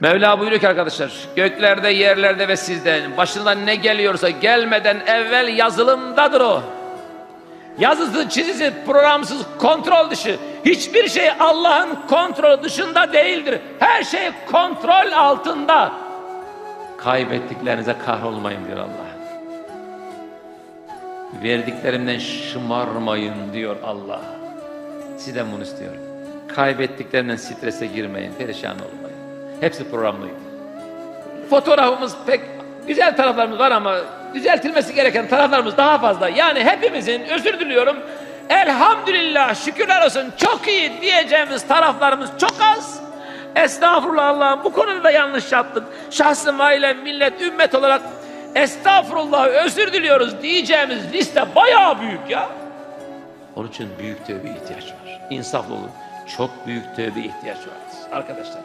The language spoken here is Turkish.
Mevla buyuruyor ki arkadaşlar, göklerde, yerlerde ve sizden başından ne geliyorsa gelmeden evvel yazılımdadır o. Yazısı, çizisi, programsız, kontrol dışı. Hiçbir şey Allah'ın kontrol dışında değildir. Her şey kontrol altında. Kaybettiklerinize kahrolmayın diyor Allah. Verdiklerimden şımarmayın diyor Allah. Sizden bunu istiyorum. Kaybettiklerinden strese girmeyin, perişan olmayın. Hepsi programlıydı. Fotoğrafımız pek güzel taraflarımız var ama düzeltilmesi gereken taraflarımız daha fazla. Yani hepimizin özür diliyorum. Elhamdülillah şükürler olsun çok iyi diyeceğimiz taraflarımız çok az. Estağfurullah Allah'ım bu konuda da yanlış yaptık. Şahsım, ailem, millet, ümmet olarak estağfurullah özür diliyoruz diyeceğimiz liste bayağı büyük ya. Onun için büyük tövbe ihtiyaç var. İnsaflı olun. Çok büyük tövbe ihtiyaç var arkadaşlar.